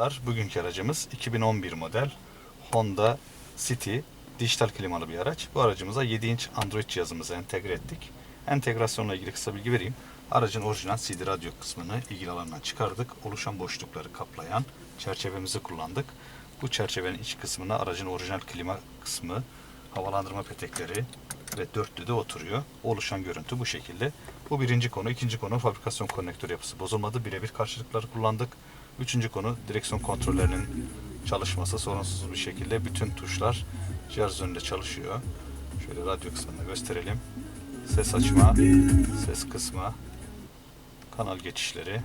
Merhabalar. Bugünkü aracımız 2011 model Honda City dijital klimalı bir araç. Bu aracımıza 7 inç Android cihazımızı entegre ettik. Entegrasyonla ilgili kısa bilgi vereyim. Aracın orijinal CD radyo kısmını ilgili alandan çıkardık. Oluşan boşlukları kaplayan çerçevemizi kullandık. Bu çerçevenin iç kısmına aracın orijinal klima kısmı, havalandırma petekleri ve dörtlü de oturuyor. Oluşan görüntü bu şekilde. Bu birinci konu. İkinci konu fabrikasyon konnektör yapısı bozulmadı. Birebir karşılıkları kullandık. Üçüncü konu direksiyon kontrollerinin çalışması sorunsuz bir şekilde bütün tuşlar cihaz üzerinde çalışıyor. Şöyle radyo kısmını gösterelim. Ses açma, ses kısma, kanal geçişleri.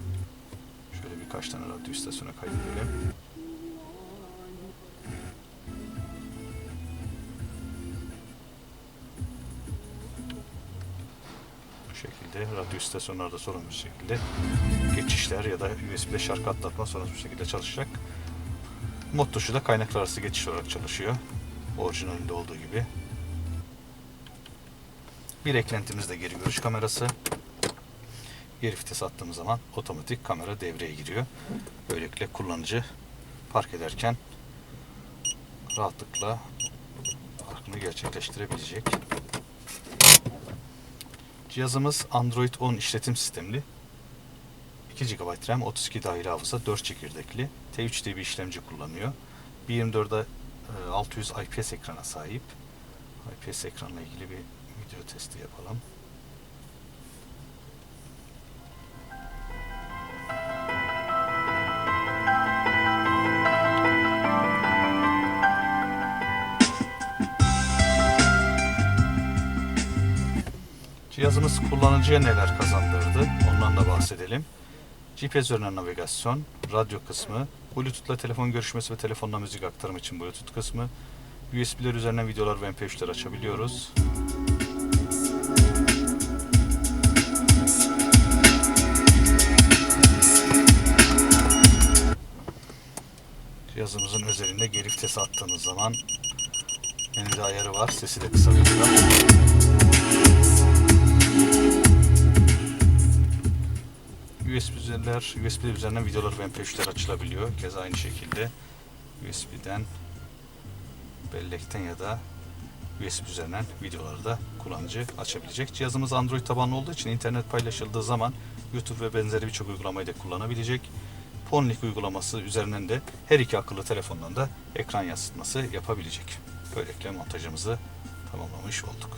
Şöyle birkaç tane radyo istasyona kaydedelim. Bu şekilde radyo istasyonlarda sorunsuz bir şekilde geçişler ya da USB'de şarkı atlatma sorunsuz bir şekilde çalışacak. Mod tuşu da kaynaklar arası geçiş olarak çalışıyor. Orijinalinde olduğu gibi. Bir eklentimiz de geri görüş kamerası. Geri vites attığımız zaman otomatik kamera devreye giriyor. Böylelikle kullanıcı park ederken rahatlıkla parkını gerçekleştirebilecek. Cihazımız Android 10 işletim sistemli. 2 GB RAM, 32 dahili hafıza, 4 çekirdekli. T3 diye bir işlemci kullanıyor. 1.24'da e, 600 IPS ekrana sahip. IPS ekranla ilgili bir video testi yapalım. Cihazımız kullanıcıya neler kazandırdı ondan da bahsedelim. GPS üzerinden navigasyon, radyo kısmı, Bluetooth'la telefon görüşmesi ve telefonla müzik aktarımı için Bluetooth kısmı, USB'ler üzerinden videolar ve MP3'ler açabiliyoruz. Cihazımızın özelinde geri vites attığımız zaman menüde ayarı var. Sesi de kısabiliyor. USB'ler, USB üzerinden videolar ve MP3'ler açılabiliyor. Keza aynı şekilde USB'den bellekten ya da USB üzerinden videoları da kullanıcı açabilecek. Cihazımız Android tabanlı olduğu için internet paylaşıldığı zaman YouTube ve benzeri birçok uygulamayı da kullanabilecek. Ponlink uygulaması üzerinden de her iki akıllı telefondan da ekran yansıtması yapabilecek. Böylelikle montajımızı tamamlamış olduk.